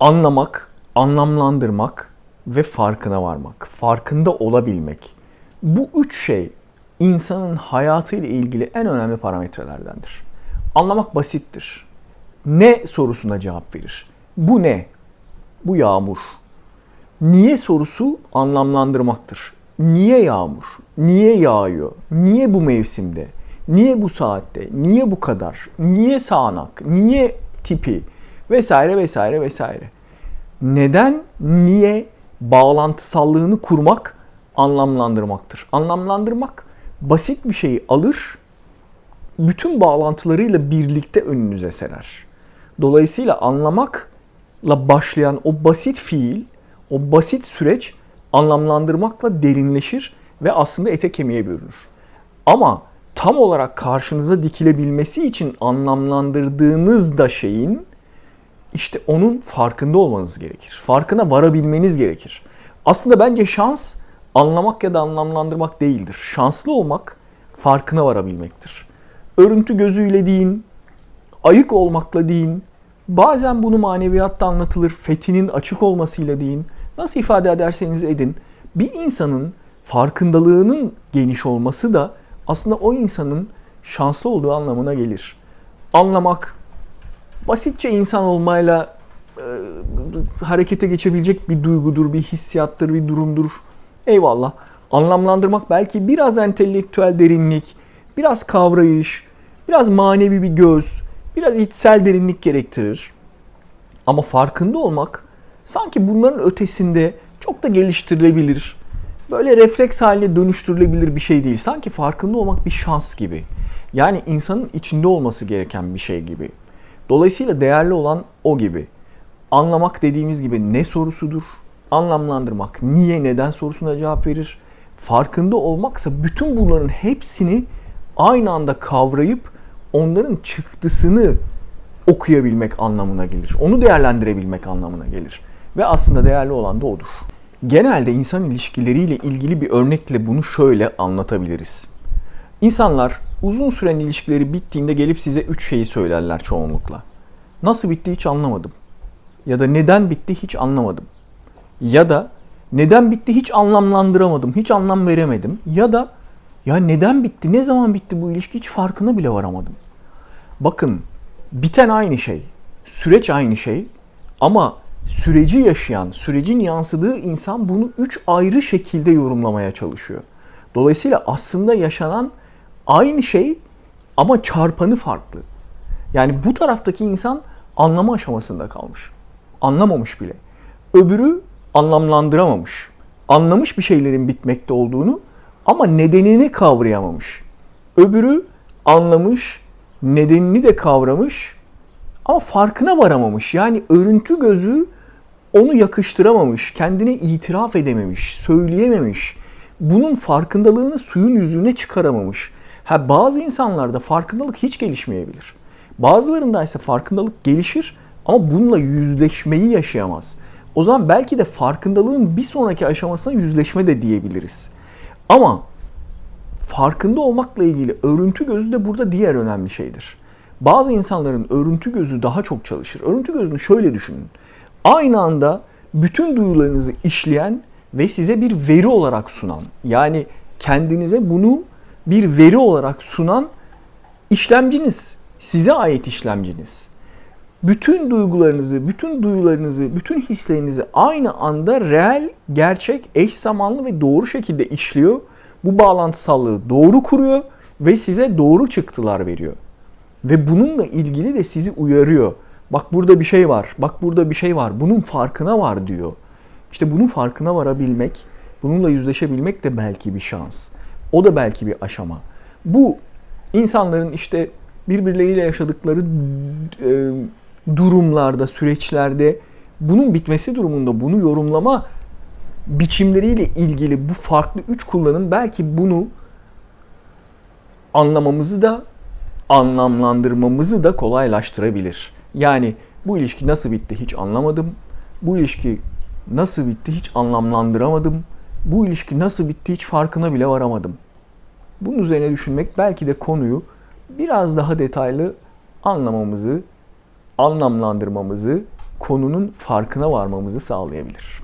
Anlamak, anlamlandırmak ve farkına varmak. Farkında olabilmek. Bu üç şey insanın hayatıyla ilgili en önemli parametrelerdendir. Anlamak basittir. Ne sorusuna cevap verir. Bu ne? Bu yağmur. Niye sorusu anlamlandırmaktır. Niye yağmur? Niye yağıyor? Niye bu mevsimde? Niye bu saatte? Niye bu kadar? Niye sağanak? Niye tipi? Vesaire vesaire vesaire. Neden, niye bağlantısallığını kurmak anlamlandırmaktır. Anlamlandırmak basit bir şeyi alır, bütün bağlantılarıyla birlikte önünüze serer. Dolayısıyla anlamakla başlayan o basit fiil, o basit süreç anlamlandırmakla derinleşir ve aslında ete kemiğe bürünür. Ama tam olarak karşınıza dikilebilmesi için anlamlandırdığınız da şeyin işte onun farkında olmanız gerekir. Farkına varabilmeniz gerekir. Aslında bence şans anlamak ya da anlamlandırmak değildir. Şanslı olmak farkına varabilmektir. Örüntü gözüyle deyin, ayık olmakla deyin, bazen bunu maneviyatta anlatılır, fethinin açık olmasıyla deyin, nasıl ifade ederseniz edin. Bir insanın farkındalığının geniş olması da aslında o insanın şanslı olduğu anlamına gelir. Anlamak, basitçe insan olmayla e, harekete geçebilecek bir duygudur, bir hissiyattır, bir durumdur. Eyvallah. Anlamlandırmak belki biraz entelektüel derinlik, biraz kavrayış, biraz manevi bir göz, biraz içsel derinlik gerektirir. Ama farkında olmak sanki bunların ötesinde çok da geliştirilebilir. Böyle refleks haline dönüştürülebilir bir şey değil. Sanki farkında olmak bir şans gibi. Yani insanın içinde olması gereken bir şey gibi. Dolayısıyla değerli olan o gibi. Anlamak dediğimiz gibi ne sorusudur? Anlamlandırmak niye, neden sorusuna cevap verir? Farkında olmaksa bütün bunların hepsini aynı anda kavrayıp onların çıktısını okuyabilmek anlamına gelir. Onu değerlendirebilmek anlamına gelir. Ve aslında değerli olan da odur. Genelde insan ilişkileriyle ilgili bir örnekle bunu şöyle anlatabiliriz. İnsanlar uzun süren ilişkileri bittiğinde gelip size üç şeyi söylerler çoğunlukla. Nasıl bitti hiç anlamadım. Ya da neden bitti hiç anlamadım. Ya da neden bitti hiç anlamlandıramadım, hiç anlam veremedim. Ya da ya neden bitti, ne zaman bitti bu ilişki hiç farkına bile varamadım. Bakın biten aynı şey, süreç aynı şey ama süreci yaşayan, sürecin yansıdığı insan bunu üç ayrı şekilde yorumlamaya çalışıyor. Dolayısıyla aslında yaşanan aynı şey ama çarpanı farklı. Yani bu taraftaki insan anlama aşamasında kalmış. Anlamamış bile. Öbürü anlamlandıramamış. Anlamış bir şeylerin bitmekte olduğunu ama nedenini kavrayamamış. Öbürü anlamış, nedenini de kavramış ama farkına varamamış. Yani örüntü gözü onu yakıştıramamış, kendine itiraf edememiş, söyleyememiş. Bunun farkındalığını suyun yüzüne çıkaramamış. Ha bazı insanlarda farkındalık hiç gelişmeyebilir. Bazılarında ise farkındalık gelişir ama bununla yüzleşmeyi yaşayamaz. O zaman belki de farkındalığın bir sonraki aşamasına yüzleşme de diyebiliriz. Ama farkında olmakla ilgili örüntü gözü de burada diğer önemli şeydir. Bazı insanların örüntü gözü daha çok çalışır. Örüntü gözünü şöyle düşünün. Aynı anda bütün duyularınızı işleyen ve size bir veri olarak sunan, yani kendinize bunu bir veri olarak sunan işlemciniz, size ait işlemciniz. Bütün duygularınızı, bütün duyularınızı, bütün hislerinizi aynı anda reel, gerçek, eş zamanlı ve doğru şekilde işliyor. Bu bağlantısallığı doğru kuruyor ve size doğru çıktılar veriyor. Ve bununla ilgili de sizi uyarıyor. Bak burada bir şey var, bak burada bir şey var, bunun farkına var diyor. İşte bunun farkına varabilmek, bununla yüzleşebilmek de belki bir şans. O da belki bir aşama. Bu insanların işte birbirleriyle yaşadıkları e, durumlarda, süreçlerde bunun bitmesi durumunda bunu yorumlama biçimleriyle ilgili bu farklı üç kullanım belki bunu anlamamızı da anlamlandırmamızı da kolaylaştırabilir. Yani bu ilişki nasıl bitti hiç anlamadım. Bu ilişki nasıl bitti hiç anlamlandıramadım. Bu ilişki nasıl bitti hiç farkına bile varamadım. Bunun üzerine düşünmek belki de konuyu biraz daha detaylı anlamamızı, anlamlandırmamızı konunun farkına varmamızı sağlayabilir.